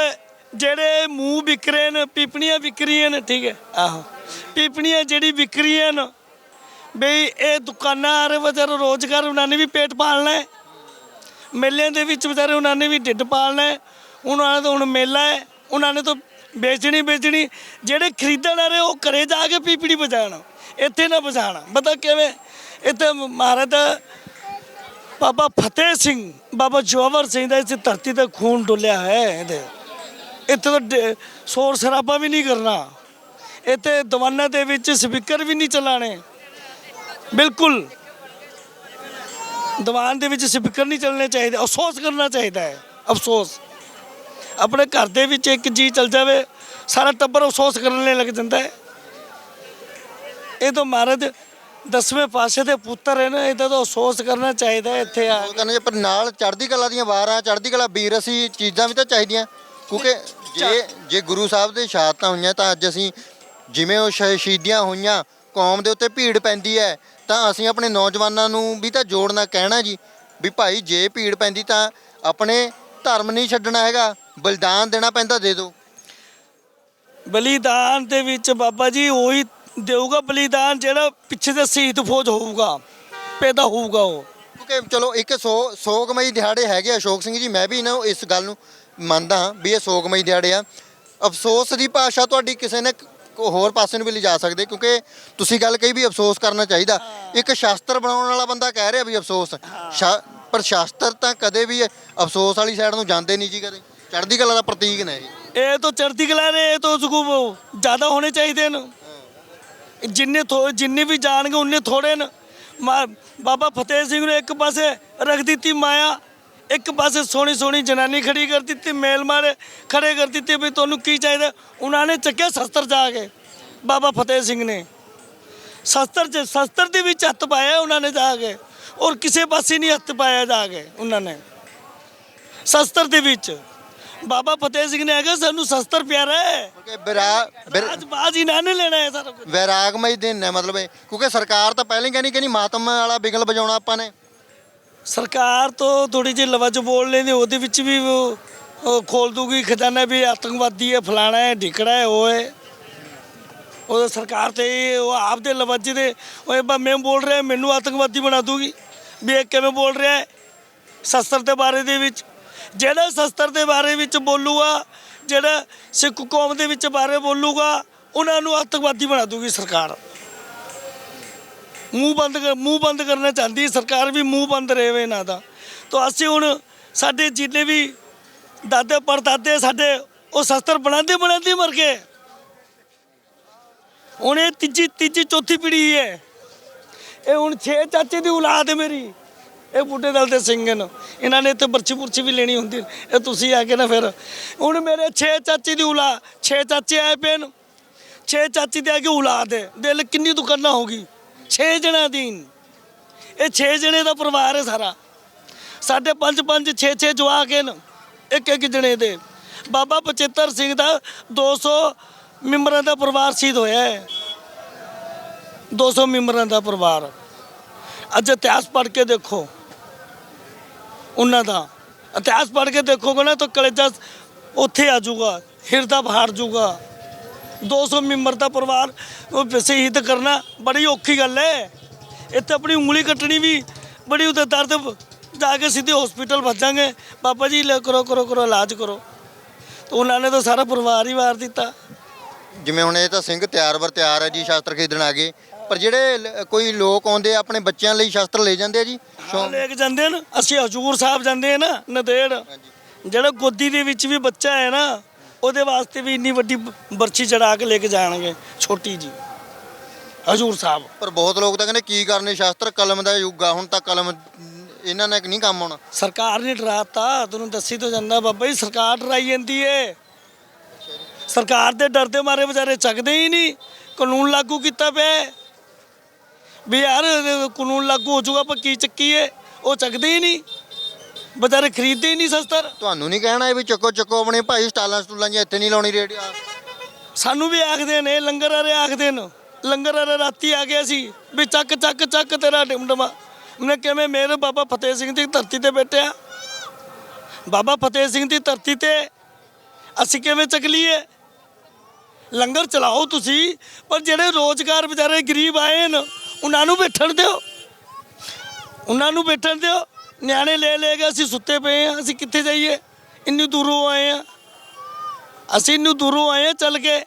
A: ਜਿਹੜੇ ਮੂੰਹ ਵਿਕ ਰਹੇ ਨੇ ਪੀਪਣੀਆਂ ਵਿਕ ਰਹੀਆਂ ਨੇ ਠੀਕ ਹੈ। ਆਹੋ। ਪੀਪਣੀਆਂ ਜਿਹੜੀ ਵਿਕ ਰਹੀਆਂ ਨੇ ਬਈ ਇਹ ਦੁਕਾਨਾਂ ਆਰੇ ਵਿਚਾਰੇ ਰੋਜ਼ਗਾਰ ਉਹਨਾਂ ਨੇ ਵੀ ਪੇਟ ਪਾਲਣਾ ਹੈ। ਮੇਲਿਆਂ ਦੇ ਵਿੱਚ ਵਿਚਾਰੇ ਉਹਨਾਂ ਨੇ ਵੀ ਢਿੱਡ ਪਾਲਣਾ ਹੈ। ਉਹਨਾਂ ਦਾ ਤਾਂ ਹੁਣ ਮੇਲਾ ਹੈ ਉਹਨਾਂ ਨੇ ਤਾਂ ਵੇਚਣੀ ਵੇਚਣੀ। ਜਿਹੜੇ ਖਰੀਦਣ ਵਾਲੇ ਉਹ ਘਰੇ ਜਾ ਕੇ ਪੀਪਣੀ ਵਜਾਣ ਇੱਥੇ ਨਾ ਵਜਾਣ ਪਤਾ ਕਿਵੇਂ? ਇੱਥੇ ਮਹਾਰਾਜ ਬਾਬਾ ਫਤਿਹ ਸਿੰਘ, ਬਾਬਾ ਜੋਵਰ ਸਿੰਘ ਦਾ ਇਸ ਧਰਤੀ ਤੇ ਖੂਨ ਡੁੱਲਿਆ ਹੈ ਇਹਦੇ। ਇੱਥੇ ਤਾਂ ਸ਼ੋਰ ਸ਼ਰਾਬਾ ਵੀ ਨਹੀਂ ਕਰਨਾ। ਇੱਥੇ ਦਵਾਨਾਂ ਦੇ ਵਿੱਚ ਸਪੀਕਰ ਵੀ ਨਹੀਂ ਚਲਾਣੇ ਬਿਲਕੁਲ। ਦੀਵਾਨ ਦੇ ਵਿੱਚ ਸਪੀਕਰ ਨਹੀਂ ਚੱਲਣੇ ਚਾਹੀਦੇ। ਅਫਸੋਸ ਕਰਨਾ ਚਾਹੀਦਾ ਹੈ। ਅਫਸੋਸ। ਆਪਣੇ ਘਰ ਦੇ ਵਿੱਚ ਇੱਕ ਜੀ ਚੱਲ ਜਾਵੇ, ਸਾਰਾ ਟੱਬਰ ਅਫਸੋਸ ਕਰਨ ਲੱਗ ਜਾਂਦਾ ਹੈ। ਇਹ ਤਾਂ ਮਹਾਰਾਜ ਦਸਵੇਂ ਪਾਸੇ ਦੇ ਪੁੱਤਰ ਹੈ ਨਾ ਇਹਦਾ ਤਾਂ ਅਫਸੋਸ ਕਰਨਾ ਚਾਹੀਦਾ ਇੱਥੇ ਆ।
B: ਕਹਿੰਦੇ ਜੀ, ਪਰ ਨਾਲ ਚੜ੍ਹਦੀ ਕਲਾ ਦੀਆਂ ਵਾਰਾਂ ਚੜ੍ਹਦੀ ਕਲਾ ਵੀਰ ਅਸੀਂ ਚੀਜ਼ਾਂ ਵੀ ਤਾਂ ਚਾਹੀਦੀਆਂ। ਕਿਉਂਕਿ ਜੇ ਜੇ ਗੁਰੂ ਸਾਹਿਬ ਦੇ ਸ਼ਹਾਦਤਾਂ ਹੋਈਆਂ ਤਾਂ ਅੱਜ ਅਸੀਂ ਜਿਵੇਂ ਉਹ ਸ਼ਹੀਦੀਆਂ ਹੋਈਆਂ ਕੌਮ ਦੇ ਉੱਤੇ ਭੀੜ ਪੈਂਦੀ ਹੈ ਤਾਂ ਅਸੀਂ ਆਪਣੇ ਨੌਜਵਾਨਾਂ ਨੂੰ ਵੀ ਤਾਂ ਜੋੜਨਾ ਕਹਿਣਾ ਜੀ ਵੀ ਭਾਈ ਜੇ ਭੀੜ ਪੈਂਦੀ ਤਾਂ ਆਪਣੇ ਧਰਮ ਨਹੀਂ ਛੱਡਣਾ ਹੈਗਾ ਬਲਿਦਾਨ ਦੇਣਾ ਪੈਂਦਾ ਦੇ ਦਿਓ।
A: ਬਲੀਦਾਨ ਦੇ ਵਿੱਚ ਬਾਬਾ ਜੀ ਉਹੀ ਦੇਊਗਾ ਬਲੀਦਾਨ ਜਿਹੜਾ ਪਿੱਛੇ ਦੇ ਸ਼ਹੀਦ ਫੌਜ ਹੋਊਗਾ ਪੈਦਾ ਹੋਊਗਾ ਉਹ।
B: ਕਿਉਂਕਿ ਚਲੋ ਇੱਕ ਸੋ ਸੋਗਮਈ ਦਿਹਾੜੇ ਹੈਗੇ ਅਸ਼ੋਕ ਸਿੰਘ ਜੀ ਮੈਂ ਵੀ ਨਾ ਇਸ ਗੱਲ ਨੂੰ ਮੰਨਦਾ ਹਾਂ ਵੀ ਇਹ ਸੋਗਮਈ ਦਿਹਾੜੇ ਆ। ਅਫਸੋਸ ਦੀ ਭਾਸ਼ਾ ਤੁਹਾਡੀ ਕਿਸੇ ਨੇ ਕੋ ਹੋਰ ਪਾਸੇ ਨੂੰ ਵੀ ਲਿਜਾ ਸਕਦੇ ਕਿਉਂਕਿ ਤੁਸੀਂ ਗੱਲ ਕਹੀ ਵੀ ਅਫਸੋਸ ਕਰਨਾ ਚਾਹੀਦਾ। ਇੱਕ ਸ਼ਾਸਤਰ ਬਣਾਉਣ ਵਾਲਾ ਬੰਦਾ ਕਹਿ ਰਿਹਾ ਵੀ ਅਫਸੋਸ। ਸ਼ਾ- ਪਰ ਸ਼ਾਸਤਰ ਤਾਂ ਕਦੇ ਵੀ ਅਫਸੋਸ ਵਾਲੀ ਸਾਈਡ ਨੂੰ ਜਾਂਦੇ ਨਹੀਂ ਜੀ ਕਦੇ। ਚੜ੍ਹਦੀ ਕਲਾ ਦਾ ਪ੍ਰਤੀਕ ਨੇ ਇਹ।
A: ਇਹ ਤਾਂ ਚੜ੍ਹਦੀ ਕਲਾ ਨੇ ਇਹ ਤਾਂ ਸਗੋਂ ਜ਼ਿਆਦਾ ਹੋਣੇ ਚਾਹੀਦੇ ਨੇ ਜਿੰਨੇ ਥੋ, ਜਿੰਨੇ ਵੀ ਜਾਣਗੇ ਉਨੇ ਥੋੜੇ ਨੇ ਮਾ- ਬਾਬਾ ਫਤਿਹ ਸਿੰਘ ਨੇ ਇੱਕ ਪਾਸੇ ਰੱਖ ਦਿੱਤੀ ਮਾਇਆ, ਇੱਕ ਪਾਸੇ ਸੋਹਣੀ ਸੋਹਣੀ ਜਨਾਨੀ ਖੜੀ ਕਰ ਦਿੱਤੀ, ਮੇਲ ਮਾਰੇ, ਖੜੇ ਕਰ ਦਿੱਤੇ ਵੀ ਤੁਹਾਨੂੰ ਕੀ ਚਾਹੀਦਾ? ਉਹਨਾਂ ਨੇ ਚੱਕਿਆ ਸ਼ਸਤਰ ਜਾ ਕੇ, ਬਾਬਾ ਫਤਿਹ ਸਿੰਘ ਨੇ। ਸ਼ਸਤਰ ਚ, ਸ਼ਸਤਰ ਦੇ ਵਿੱਚ ਹੱਥ ਪਾਇਆ ਉਹਨਾਂ ਨੇ ਜਾ ਕੇ, ਔਰ ਕਿਸੇ ਪਾਸੇ ਨਹੀਂ ਹੱਥ ਪਾਇਆ ਜਾ ਕੇ ਉਹਨਾਂ ਨੇ। ਸ਼ਸਤਰ ਦੇ ਵਿੱਚ ਬਾਬਾ ਫਤਿਹ ਸਿੰਘ ਨੇ ਆਖਿਆ ਸਾਨੂੰ ਸ਼ਸਤਰ ਪਿਆਰਾ ਹੈ।
B: ਵਿਰਾ ਵਿਰ-
A: ਅੱਜ ਬਾਜ਼ ਇਹਨਾਂ ਨੇ ਲੈਣਾ ਹੈ ਸਾਰਾ ਕੁਝ
B: ਵੈਰਾਗਮਈ ਦਿਨ ਹੈ ਮਤਲਬ ਇਹ। ਕਿਉਂਕਿ ਸਰਕਾਰ ਤਾਂ ਪਹਿਲਾਂ ਹੀ ਕਹਿੰਦੀ ਕਹਿੰਦੀ ਮਾਤਮ ਵਾਲਾ ਬਿਗਲ ਵਜਾਉਣਾ ਆਪਾਂ ਨੇ।
A: ਸਰਕਾਰ ਤੋਂ ਥੋੜੀ ਜਿਹੀ ਲਵਜ ਬੋਲ ਲੈਂਦੀ ਉਹਦੇ ਵਿੱਚ ਵੀ ਉਹ ਉਹ ਖੋਲ ਦੂਗੀ ਖਜ਼ਾਨਾ ਵੀ ਆਤੰਕਵਾਦੀ ਹੈ ਫਲਾਣਾ ਹੈ ਢਿਕੜਾ ਹੈ ਉਹ ਹੈ। ਉਹ ਸਰਕਾਰ ਤੇ ਇਹ ਉਹ ਆਪਦੇ ਲਵਜ ਦੇ ਉਹ ਬਾ ਮੈਂ ਬੋਲ ਰਿਹਾ ਮੈਨੂੰ ਆਤੰਕਵਾਦੀ ਬਣਾ ਦੂਗੀ। ਵੀ ਇਹ ਕਿਵੇਂ ਬੋਲ ਰਿਹਾ ਹੈ? ਸ਼ਸਤਰ ਦੇ ਬਾਰੇ ਦੇ ਵਿੱਚ। ਜਿਹੜਾ ਸ਼ਸਤਰ ਦੇ ਬਾਰੇ ਵਿੱਚ ਬੋਲੂਗਾ, ਜਿਹੜਾ ਸਿੱਖ ਕੌਮ ਦੇ ਵਿੱਚ ਬਾਰੇ ਬੋਲੂਗਾ, ਉਹਨਾਂ ਨੂੰ ਆਤੰਕਵਾਦੀ ਬਣਾ ਦੂਗੀ ਸਰਕਾਰ। ਮੂੰਹ ਬੰਦ ਕਰ, ਮੂੰਹ ਬੰਦ ਕਰਨਾ ਚਾਹੁੰਦੀ ਸਰਕਾਰ ਵੀ ਮੂੰਹ ਬੰਦ ਰਹੇ ਇਹਨਾਂ ਦਾ। ਤਾਂ ਅਸੀਂ ਹੁਣ ਸਾਡੇ ਜਿੰਨੇ ਵੀ ਦਾਦੇ ਪੜਦਾਦੇ ਸਾਡੇ ਉਹ ਸ਼ਸਤਰ ਬਣਾਉਂਦੇ ਬਣਾਉਂਦੇ ਮਰ ਗਏ। ਹੁਣ ਇਹ ਤੀਜੀ ਤੀਜੀ ਚੌਥੀ ਪੀੜ੍ਹੀ ਹੈ। ਇਹ ਹੁਣ ਛੇ ਚਾਚੇ ਦੀ ਔਲਾਦ ਹੈ ਮੇਰੀ। ਇਹ ਬੁੱਢੇ ਦਲ ਦੇ ਸਿੰਘ ਨੇ ਇਹਨਾਂ ਨੇ ਇੱਥੇ ਬਰਛੀ ਬੁਰਛੀ ਵੀ ਲੈਣੀ ਹੁੰਦੀ। ਇਹ ਤੁਸੀਂ ਆ ਕੇ ਨਾ ਫਿਰ, ਹੁਣ ਮੇਰੇ ਛੇ ਚਾਚੀ ਦੀ ਔਲਾਦ, ਛੇ ਚਾਚੇ ਆਏ ਪਏ ਨੇ। ਛੇ ਚਾਚੀ ਦੇ ਅੱਗੇ ਔਲਾਦ ਹੈ। ਦਿਲ ਕਿੰਨੀ ਦੁਕਾਨਾਂ ਹੋਗੀ ਛੇ ਜਣਾਂ ਦੀ। ਇਹ ਛੇ ਜਣੇ ਦਾ ਪਰਿਵਾਰ ਹੈ ਸਾਰਾ। ਸਾਡੇ ਪੰਜ ਪੰਜ ਛੇ ਛੇ ਜਵਾਕ ਹਨ, ਇੱਕ ਇੱਕ ਜਣੇ ਦੇ। ਬਾਬਾ ਬਚਿੱਤਰ ਸਿੰਘ ਦਾ 200 ਮੈਂਬਰਾਂ ਦਾ ਪਰਿਵਾਰ ਸ਼ਹੀਦ ਹੋਇਆ ਹੈ। 200 ਮੈਂਬਰਾਂ ਦਾ ਪਰਿਵਾਰ। ਅੱਜ ਇਤਿਹਾਸ ਪੜ੍ਹ ਕੇ ਦੇਖੋ। ਉਹਨਾਂ ਦਾ। ਇਤਿਹਾਸ ਪੜ੍ਹ ਕੇ ਦੇਖੋਗੇ ਨਾ ਤਾਂ ਕਲੇਜਾ ਉੱਥੇ ਆ ਜਾਊਗਾ, ਹਿਰਦਾ ਫਾੜ ਜਾਊਗਾ। 200 ਮੈਂਬਰ ਦਾ ਪਰਿਵਾਰ ਸ਼ਹੀਦ ਕਰਨਾ ਬੜੀ ਔਖੀ ਗੱਲ ਹੈ। ਇੱਥੇ ਆਪਣੀ ਉਂਗਲੀ ਕੱਟਣੀ ਵੀ ਬੜੀ ਉਹਦੇ ਦਰਦ ਜਾ ਕੇ ਸਿੱਧੇ ਹਸਪੀਟਲ ਭੱਜਾਂਗੇ ਬਾਬਾ ਜੀ, ਲੈ ਕਰੋ ਕਰੋ ਕਰੋ, ਇਲਾਜ ਕਰੋ। ਤਾਂ ਉਹਨਾਂ ਨੇ ਤਾਂ ਸਾਰਾ ਪਰਿਵਾਰ ਹੀ ਵਾਰ ਦਿੱਤਾ।
B: ਜਿਵੇਂ ਹੁਣ ਇਹ ਤਾਂ ਸਿੰਘ ਤਿਆਰ ਵਰ ਤਿਆਰ ਹੈ ਜੀ, ਸ਼ਾਸਤਰ ਖਰੀਦਣ ਆ ਗਏ। ਪਰ ਜਿਹੜੇ ਲ- ਕੋਈ ਲੋਕ ਆਉਂਦੇ ਆ, ਆਪਣੇ ਬੱਚਿਆਂ ਲਈ ਸ਼ਸਤਰ ਲੈ ਜਾਂਦੇ ਆ ਜੀ।
A: ਹਾਂ, ਲੈ ਕੇ ਜਾਂਦੇ ਨੇ ਅਸੀਂ ਹਜੂਰ ਸਾਹਿਬ ਜਾਂਦੇ ਆ ਨਾ ਨਦੇੜ। ਜਿਹੜਾ ਗੋਦੀ ਦੇ ਵਿੱਚ ਵੀ ਬੱਚਾ ਹੈ ਨਾ ਉਹਦੇ ਵਾਸਤੇ ਵੀ ਇੰਨੀ ਵੱਡੀ ਬਰਛੀ ਚੜਾ ਕੇ ਲੈ ਕੇ ਜਾਣਗੇ ਛੋਟੀ ਜੀ। ਹਜੂਰ ਸਾਹਿਬ।
B: ਪਰ ਬਹੁਤ ਲੋਕ ਤਾਂ ਕਹਿੰਦੇ ਕੀ ਕਰਨੇ ਸ਼ਸਤਰ ਕਲਮ ਦਾ ਯੁੱਗ ਆ ਹੁਣ ਤਾਂ ਕਲਮ ਇਹਨਾਂ ਨੇ ਨਹੀਂ ਕੰਮ ਆਉਣਾ
A: ਸਰਕਾਰ ਨੇ ਡਰਾਤਾ ਤੁਹਾਨੂੰ ਦੱਸੀ ਤਾਂ ਜਾਂਦਾ ਬਾਬਾ ਜੀ ਸਰਕਾਰ ਡਰਾਈ ਜਾਂਦੀ ਏ। ਸਰਕਾਰ ਦੇ ਡਰ ਦੇ ਮਾਰੇ ਵਿਚਾਰੇ ਚੱਕਦੇ ਹੀ ਨਹੀਂ ਕਾਨੂੰਨ ਲਾਗੂ ਕੀਤਾ ਪਿਆ ਹੈ। ਵੀ ਯਾਰ ਕਾਨੂੰਨ ਲਾਗੂ ਹੋ ਜਾਊਗਾ ਪਰ ਕੀ ਚੱਕੀਏ? ਉਹ ਚੱਕਦੇ ਹੀ ਨਹੀਂ। ਵਿਚਾਰੇ ਖਰੀਦਦੇ ਹੀ ਨਹੀਂ ਸਸਤਰ।
B: ਤੁਹਾਨੂੰ ਨਹੀਂ ਕਹਿਣਾ ਇਹ ਵੀ ਚੱਕੋ ਚੱਕੋ ਆਪਣੇ ਭਾਈ ਸਟਾਲਾਂ ਸਟੂਲਾਂ ਜੀ ਇੱਥੇ ਨਹੀਂ ਲਾਉਣੀ ਰੇਡੀ
A: ਸਾਨੂੰ ਵੀ ਆਖਦੇ ਨੇ ਲੰਗਰ ਵਾਲੇ ਆਖਦੇ ਨੇ। ਲੰਗਰ ਵਾਲੇ ਰਾਤੀ ਆ ਗਏ ਸੀ ਵੀ ਚੱਕ ਚੱਕ ਚੱਕ ਤੇਰਾ ਡਿਮਡਮਾ। ਮੈਂ ਕਿਵੇਂ ਮੇਰੇ ਬਾਬਾ ਫਤਿਹ ਸਿੰਘ ਦੀ ਧਰਤੀ ਤੇ ਬੈਠਿਆ? ਬਾਬਾ ਫਤਿਹ ਸਿੰਘ ਦੀ ਧਰਤੀ ਤੇ ਅਸੀਂ ਕਿਵੇਂ ਚੱਕ ਲਈਏ? ਲੰਗਰ ਚਲਾਓ ਤੁਸੀਂ ਪਰ ਜਿਹੜੇ ਰੋਜ਼ਗਾਰ ਵਿਚਾਰੇ ਗਰੀਬ ਆਏ ਨੇ ਉਹਨਾਂ ਨੂੰ ਬੈਠਣ ਦਿਓ। ਉਹਨਾਂ ਨੂੰ ਬੈਠਣ ਦਿਓ। ਨਿਆਣੇ ਲੈ ਲੈ ਕੇ ਅਸੀਂ ਸੁੱਤੇ ਪਏ ਆ ਅਸੀਂ ਕਿੱਥੇ ਜਾਈਏ? ਇੰਨੀ ਦੂਰੋਂ ਆਏ ਆ ਅਸੀਂ ਇੰਨੀ ਦੂਰੋਂ ਆਏ ਆ ਚੱਲ ਕੇ।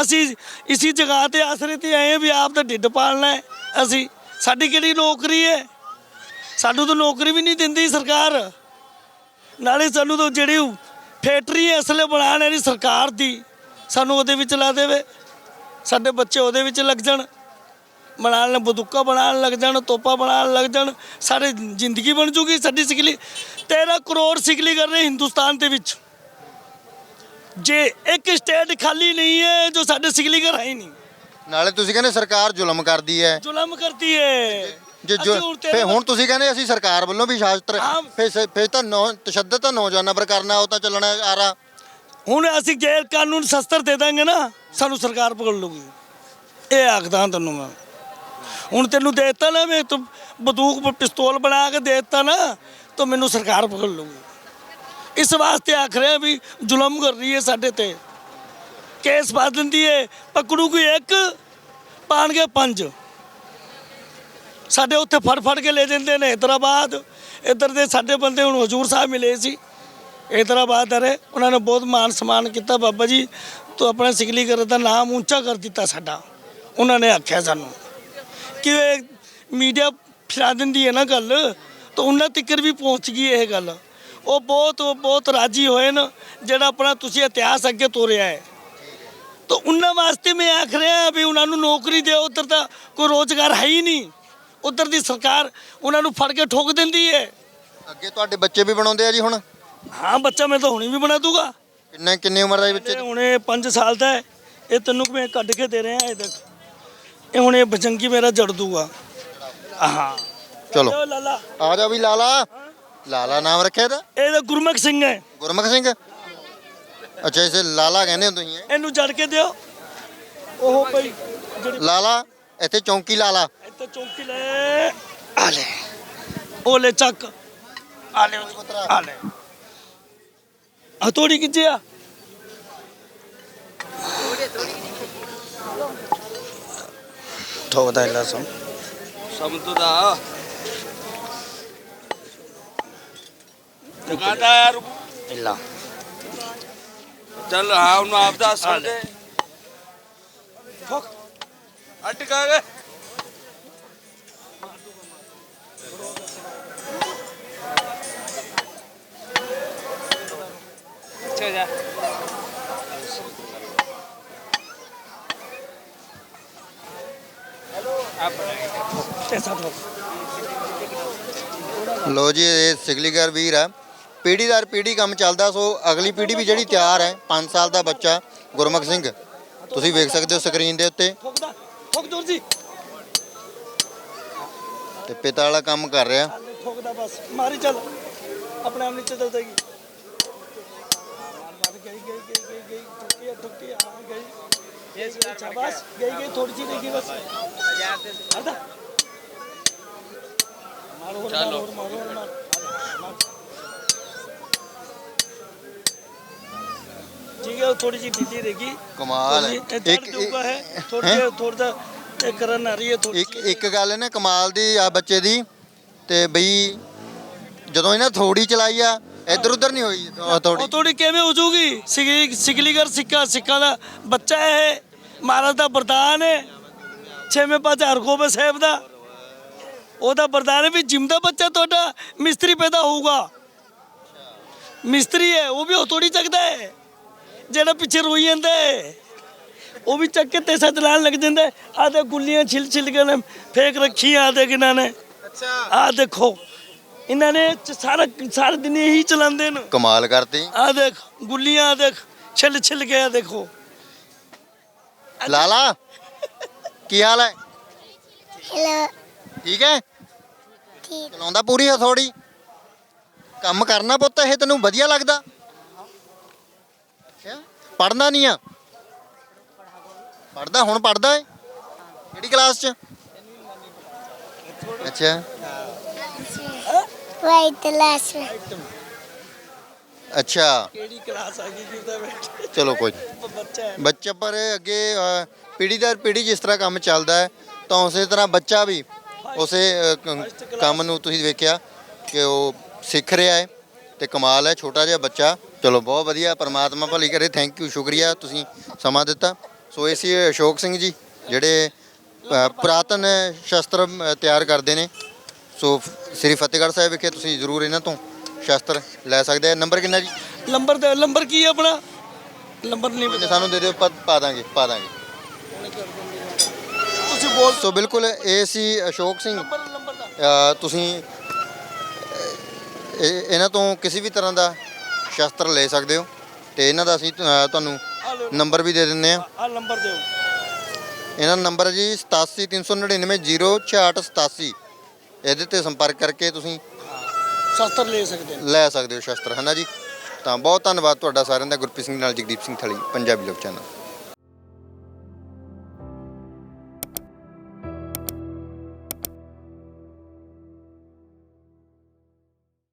A: ਅਸੀਂ ਇਸੀ ਜਗ੍ਹਾ ਤੇ ਆਸਰੇ ਤੇ ਆਏ ਆ ਵੀ ਆਪ ਦਾ ਢਿੱਡ ਪਾਲਣਾ ਹੈ। ਅਸੀਂ, ਸਾਡੀ ਕਿਹੜੀ ਨੌਕਰੀ ਹੈ? ਸਾਨੂੰ ਤਾਂ ਨੌਕਰੀ ਵੀ ਨਹੀਂ ਦਿੰਦੀ ਸਰਕਾਰ। ਨਾਲੇ ਸਾਨੂੰ ਤਾਂ ਜਿਹੜੀ ਫੈਕਟਰੀ ਇਸ ਲਈ ਬਣਾਉਣ ਵਾਲੀ ਸਰਕਾਰ ਦੀ, ਸਾਨੂੰ ਉਹਦੇ ਵਿੱਚ ਲਾ ਦੇਵੇ। ਸਾਡੇ ਬੱਚੇ ਉਹਦੇ ਵਿੱਚ ਲੱਗ ਜਾਣ। ਬਣਾਉਣ ਲੱਗ ਬੰਦੂਕਾਂ ਬਣਾਉਣ ਲੱਗ ਜਾਣ ਤੋਪਾਂ ਬਣਾਉਣ ਲੱਗ ਜਾਣ ਸਾਡੀ ਜ਼ਿੰਦਗੀ ਬਣ ਜੂਗੀ ਸਾਡੀ ਸਿਕਲੀ। 13 ਕਰੋੜ ਸਿਕਲੀ ਕਰ ਰਹੇ ਹਿੰਦੁਸਤਾਨ ਦੇ ਵਿੱਚ। ਜੇ ਇੱਕ ਸਟੇਟ ਖਾਲੀ ਨਹੀਂ ਹੈ ਜੋ ਸਾਡੇ ਸਿਕਲੀ ਕਰ ਹੈ ਨਹੀਂ।
B: ਨਾਲੇ ਤੁਸੀਂ ਕਹਿੰਦੇ ਸਰਕਾਰ ਜ਼ੁਲਮ ਕਰਦੀ ਹੈ।
A: ਜ਼ੁਲਮ ਕਰਦੀ ਹੈ।
B: ਜੇ ਫੇ ਹੁਣ ਤੁਸੀਂ ਕਹਿੰਦੇ ਅਸੀਂ ਸਰਕਾਰ ਵੱਲੋਂ ਵੀ ਸ਼ਾਸਤਰ। ਫੇ ਫੇ ਤਾਂ ਨੌ ਤਸ਼ੱਦਦ ਤਾਂ ਨੌਜਵਾਨਾਂ ਪਰ ਕਰਨਾ ਉਹ ਤਾਂ ਚੱਲਣਾ ਆ ਰਹਾ
A: ਹੁਣ ਅਸੀਂ ਗੈਰ ਕਾਨੂੰਨ ਸ਼ਸਤਰ ਦੇ ਦਾਂਗੇ ਨਾ ਸਾਨੂੰ ਸਰਕਾਰ ਪਕੜ ਲੂਗੀ ਇਹ ਆਖਦਾ ਤੈਨੂੰ ਮੈਂ। ਹੁਣ ਤੈਨੂੰ ਦੇ ਦਿੱਤਾ ਨਾ ਮੈਂ, ਤੂੰ ਬੰਦੂਕ ਪਿਸਤੌਲ ਬਣਾ ਕੇ ਦੇ ਦਿੱਤਾ ਨਾ, ਤਾਂ ਮੈਨੂੰ ਸਰਕਾਰ ਪਕੜ ਲੂਗੀ ਇਸ ਵਾਸਤੇ ਆਖ ਰਿਹਾ ਵੀ ਜ਼ੁਲਮ ਕਰ ਰਹੀ ਹੈ ਸਾਡੇ ਤੇ। ਕੇਸ ਪਾ ਦਿੰਦੀ ਹੈ ਪਕੜੂਗੀ ਇੱਕ, ਪਾਣਗੇ ਪੰਜ। ਸਾਡੇ ਉੱਥੇ ਫੜ ਫੜ ਕੇ ਲੈ ਜਾਂਦੇ ਨੇ ਹੈਦਰਾਬਾਦ ਇੱਧਰ ਦੇ ਸਾਡੇ ਬੰਦੇ ਹੁਣ ਹਜੂਰ ਸਾਹਿਬ ਮਿਲੇ ਸੀ। ਹੈਦਰਾਬਾਦ ਰਹੇ ਉਹਨਾਂ ਨੇ ਬਹੁਤ ਮਾਨ ਸਨਮਾਨ ਕੀਤਾ ਬਾਬਾ ਜੀ। ਤੂੰ ਆਪਣਾ ਸਿਕਲੀਗਰ ਦਾ ਨਾਮ ਉੱਚਾ ਕਰ ਦਿੱਤਾ ਸਾਡਾ। ਉਹਨਾਂ ਨੇ ਆਖਿਆ ਸਾਨੂੰ। ਕਿ ਇਹ ਮੀਡੀਆ ਫਿਰਾ ਦਿੰਦੀ ਹੈ ਨਾ ਗੱਲ ਤਾਂ ਉਹਨਾਂ ਤੱਕਰ ਵੀ ਪਹੁੰਚ ਗਈ ਇਹ ਗੱਲ। ਉਹ ਬਹੁਤ ਬਹੁਤ ਰਾਜੀ ਹੋਏ ਨਾ ਜਿਹੜਾ ਆਪਣਾ ਤੁਸੀਂ ਇਤਿਹਾਸ ਅੱਗੇ ਤੋਰਿਆ ਹੈ। ਤਾਂ ਉਹਨਾਂ ਵਾਸਤੇ ਮੈਂ ਆਖ ਰਿਹਾ ਵੀ ਉਹਨਾਂ ਨੂੰ ਨੌਕਰੀ ਦਿਓ ਉੱਧਰ ਤਾਂ ਕੋਈ ਰੋਜ਼ਗਾਰ ਹੈ ਹੀ ਨਹੀਂ। ਉੱਧਰ ਦੀ ਸਰਕਾਰ ਉਹਨਾਂ ਨੂੰ ਫੜ ਕੇ ਠੋਕ ਦਿੰਦੀ ਹੈ।
B: ਅੱਗੇ ਤੁਹਾਡੇ ਬੱਚੇ ਵੀ ਬਣਾਉਂਦੇ ਆ ਜੀ ਹੁਣ?
A: ਹਾਂ ਬੱਚਾ ਮੈਂ ਤਾਂ ਹੁਣੀ ਵੀ ਬਣਾ ਦੂੰਗਾ।
B: ਕਿੰਨੇ ਕਿੰਨੇ ਉਮਰ ਦਾ ਜੀ ਬੱਚੇ
A: ਹੁਣੇ 5 ਸਾਲ ਦਾ ਹੈ। ਇਹ ਤੈਨੂੰ ਮੈਂ ਕੱਢ ਕੇ ਦੇ ਰਿਹਾ ਇਹ ਦੇਖ। ਇਹ ਹੁਣ ਇਹ ਬਜੰਗੀ ਮੇਰਾ ਜੜ ਦੂਗਾ। ਹਾਂ।
B: ਚਲੋ।
A: ਓ ਲਾਲਾ।
B: ਆ ਜਾ ਵੀ ਲਾਲਾ। ਲਾਲਾ ਨਾਮ ਰੱਖਿਆ ਇਹਦਾ?
A: ਇਹ ਤਾਂ ਗੁਰਮੁਖ ਸਿੰਘ ਹੈ।
B: ਗੁਰਮੁਖ ਸਿੰਘ? ਅੱਛਾ ਇਸੇ ਲਾਲਾ ਕਹਿੰਦੇ ਹੋ ਤੁਸੀਂ?
A: ਇਹਨੂੰ ਜੜ ਕੇ ਦਿਓ। ਉਹ ਭਾਈ ਜਿਹੜੀ
B: ਲਾਲਾ ਇੱਥੇ ਚੌਂਕੀ ਲਾਲਾ।
A: ਇੱਥੇ ਚੌਂਕੀ ਲੈ। ਆ ਲੈ। ਉਹ ਲੈ ਚੱਕ। ਆ ਲੈ ਉਹਦੀ ਪੁੱਤਰਾ। ਆ ਲੈ। ਹਥੋੜੀ ਕਿੱਥੇ ਆ? ਸਮ
D: ਸਮਝਦਾ ਦੁਕਾਨਦਾਰ ਯਾਰ
A: ਇਲਾ।
D: ਚੱਲ ਹਾਂ ਉਹਨੂੰ ਆਪ ਦਾ ਸਮਝੇ
A: ਠੋਕ
D: ਅਟਕਾ ਗਏ। ਅੱਛਾ ਜਾ
A: ਐਸਾ ਠੋਕ
B: ਲੋ ਜੀ ਇਹ ਸਿਗਲੀਗਰ ਵੀਰ ਆ। ਪੀੜੀ ਦਰ ਪੀੜੀ ਕੰਮ ਚੱਲਦਾ ਸੋ ਅਗਲੀ ਪੀੜੀ ਵੀ ਜਿਹੜੀ ਤਿਆਰ ਹੈ 5 ਸਾਲ ਦਾ ਬੱਚਾ ਗੁਰਮੁਖ ਸਿੰਘ। ਤੁਸੀਂ ਵੇਖ ਸਕਦੇ ਹੋ ਸਕਰੀਨ ਦੇ ਉੱਤੇ। ਤੇ ਪਿਤਾ ਵਾਲਾ ਕੰਮ ਕਰ ਰਿਹਾ।
A: ਠੋਕਦਾ ਬਸ ਮਾਰੀ ਚੱਲ ਆਪਣੇ ਆਪ ਨੀਚੇ ਚਲ ਜਾਏਗੀ ਮਾਰ ਗਈ ਗਈ ਗਈ ਗਈ ਗਈ ਠੁੱਕੀ ਆ, ਠੁੱਕੀ ਆ, ਗਈ अच्छा बस गई गई थोड़ी सी देखी बस आधा मारो और मारो और मारो और मारो ठीक है थोड़ी सी ढीली रहेगी
B: ਕਮਾਲ ਹੈ
A: थोड़ी- ये दर्द हुआ है थोड़ी
B: ਹੈਂ?
A: थोड़ा सा करन आ रही है थोड़ी
B: ਇੱਕ ਇੱਕ ਗੱਲ ਹੈ ਨਾ ਕਮਾਲ ਦੀ ਆ ਬੱਚੇ ਦੀ ਤੇ ਬਈ ਜਦੋਂ ਇਹਨਾਂ ਥੋੜੀ ਚਲਾਈ ਆ ਇੱਧਰ ਉੱਧਰ ਨਹੀਂ ਹੋਈ ਥੋੜੀ
A: ਉਹ ਥੋੜੀ ਕਿਵੇਂ ਹੋ ਜੂਗੀ ਸਿਗਲੀ ਸਿਗਲੀਗਰ ਸਿੱਕਾ ਸਿੱਕਾ ਦਾ ਬੱਚਾ ਹੈ ਮਹਾਰਾਜ ਦਾ ਵਰਦਾਨ ਹੈ। ਛੇਵੇਂ ਪਾਸੇ ਹਰਗੋਬਿੰਦ ਸਾਹਿਬ ਦਾ। ਉਹਦਾ ਵਰਦਾਨ ਵੀ ਜਿਮ ਦਾ ਬੱਚਾ ਤੁਹਾਡਾ ਮਿਸਤਰੀ ਪੈਦਾ ਹੋਊਗਾ। ਮਿਸਤਰੀ ਹੈ ਉਹ ਵੀ ਹਥੋੜੀ ਚੱਕਦਾ ਹੈ। ਜਿਹੜਾ ਪਿੱਛੇ ਰੋਈ ਜਾਂਦਾ ਹੈ ਉਹ ਵੀ ਚੱਕ ਕੇ ਤੇਸਾ ਚਲਾਉਣ ਲੱਗ ਜਾਂਦਾ ਆ ਤੇ ਗੁੱਲੀਆਂ ਛਿਲ ਛਿਲ ਕੇ ਨੇ ਫੇਕ ਰੱਖੀਆਂ ਆ ਦੇ ਕਿਨਾਂ ਨੇ।
B: ਅੱਛਾ।
A: ਆ ਦੇਖੋ। ਇਹਨਾਂ ਨੇ ਸਾਰਾ ਸਾਰਾ ਦਿਨ ਇਹੀ ਚਲਾਉਂਦੇ ਨੇ।
B: ਕਮਾਲ ਕਰਤੀ।
A: ਆ ਦੇਖ ਗੁੱਲੀਆਂ ਦੇਖ ਛਿੱਲ ਛਿੱਲ ਕੇ ਦੇਖੋ।
B: ਲਾਲਾ ਕੀ ਹਾਲ ਹੈ?
C: ਹੈਲੋ।
B: ਠੀਕ ਹੈ?
C: ਠੀਕ।
B: ਚਲਾਉਂਦਾ ਪੂਰੀ ਹਥੌੜੀ? ਕੰਮ ਕਰਨਾ ਪੁੱਤ ਇਹ ਤੈਨੂੰ ਵਧੀਆ ਲੱਗਦਾ? ਅੱਛਾ ਪੜਨਾ ਨਹੀਂ ਆ? ਪੜਦਾ ਹੁਣ ਪੜਦਾ ਹੈ ਕਿਹੜੀ ਕਲਾਸ ਚ? ਅੱਛਾ।
C: ਵਾਈਟ ਲਾਸ਼
B: ਅੱਛਾ।
A: ਕਿਹੜੀ ਕਲਾਸ ਆ ਗਈ ਕਿਹਦਾ ਬੈਠਾ
B: ਚਲੋ ਕੋਈ
A: ਬੱਚਾ ਹੈ।
B: ਬੱਚਾ ਪਰ ਅੱਗੇ ਅ, ਪੀੜ੍ਹੀ ਦਰ ਪੀੜ੍ਹੀ ਜਿਸ ਤਰ੍ਹਾਂ ਕੰਮ ਚੱਲਦਾ ਹੈ ਤਾਂ ਉਸੇ ਤਰ੍ਹਾਂ ਬੱਚਾ ਵੀ ਉਸੇ ਕੰਮ ਨੂੰ ਤੁਸੀਂ ਵੇਖਿਆ ਕਿ ਉਹ ਸਿੱਖ ਰਿਹਾ ਹੈ ਤੇ ਕਮਾਲ ਹੈ ਛੋਟਾ ਜਿਹਾ ਬੱਚਾ। ਚਲੋ ਬਹੁਤ ਵਧੀਆ ਪਰਮਾਤਮਾ ਭਲੀ ਕਰੇ। ਥੈਂਕ ਯੂ ਸ਼ੁਕਰੀਆ ਤੁਸੀਂ ਸਮਾਂ ਦਿੱਤਾ। ਸੋ ਇਹ ਸੀ ਅਸ਼ੋਕ ਸਿੰਘ ਜੀ ਜਿਹੜੇ ਅ, ਪੁਰਾਤਨ ਸ਼ਸਤਰ ਤਿਆਰ ਕਰਦੇ ਨੇ। ਸੋ ਸ੍ਰੀ ਫਤਿਹਗੜ੍ਹ ਸਾਹਿਬ ਵਿਖੇ ਤੁਸੀਂ ਜ਼ਰੂਰ ਇਹਨਾਂ ਤੋਂ ਸ਼ਸਤਰ ਲੈ ਸਕਦੇ ਆ। ਨੰਬਰ ਕਿੰਨਾ ਜੀ?
A: ਨੰਬਰ ਤੇ ਨੰਬਰ ਕੀ ਹੈ ਆਪਣਾ? ਨੰਬਰ ਨਹੀਂ ਪਤਾ।
B: ਸਾਨੂੰ ਦੇ ਦਿਓ ਪਾ ਪਾ ਦਾਂਗੇ ਪਾ ਦਾਂਗੇ।
A: ਤੁਸੀਂ ਬੋਲ
B: ਸੋ ਬਿਲਕੁਲ ਇਹ ਸੀ ਅਸ਼ੋਕ ਸਿੰਘ।
A: ਦਾ।
B: ਅ, ਤੁਸੀਂ ਅ, ਇਹ- ਇਹਨਾਂ ਤੋਂ ਕਿਸੇ ਵੀ ਤਰ੍ਹਾਂ ਦਾ ਸ਼ਸਤਰ ਲੈ ਸਕਦੇ ਹੋ। ਤੇ ਇਹਨਾਂ ਦਾ ਅਸੀਂ ਅ, ਤੁਹਾਨੂੰ
A: ਆ ਲਓ
B: ਨੰਬਰ ਵੀ ਦੇ ਦਿੰਦੇ ਆ
A: ਆ ਨੰਬਰ ਦਿਓ।
B: ਇਹਨਾਂ ਦਾ ਨੰਬਰ ਹੈ ਜੀ 8739906887 ਇਹਦੇ ਤੇ ਸੰਪਰਕ ਕਰਕੇ ਤੁਸੀਂ
A: ਸ਼ਸਤਰ ਲੈ ਸਕਦੇ ਹੋ।
B: ਲੈ ਸਕਦੇ ਹੋ ਸ਼ਸਤਰ ਹੈ ਨਾ ਜੀ? ਤਾਂ ਬਹੁਤ ਧੰਨਵਾਦ ਤੁਹਾਡਾ ਸਾਰਿਆਂ ਦਾ ਗੁਰਪ੍ਰੀਤ ਸਿੰਘ ਨਾਲ ਜਗਦੀਪ ਸਿੰਘ ਥਲੀ ਪੰਜਾਬੀ ਲੋਕ ਚੈਨਲ।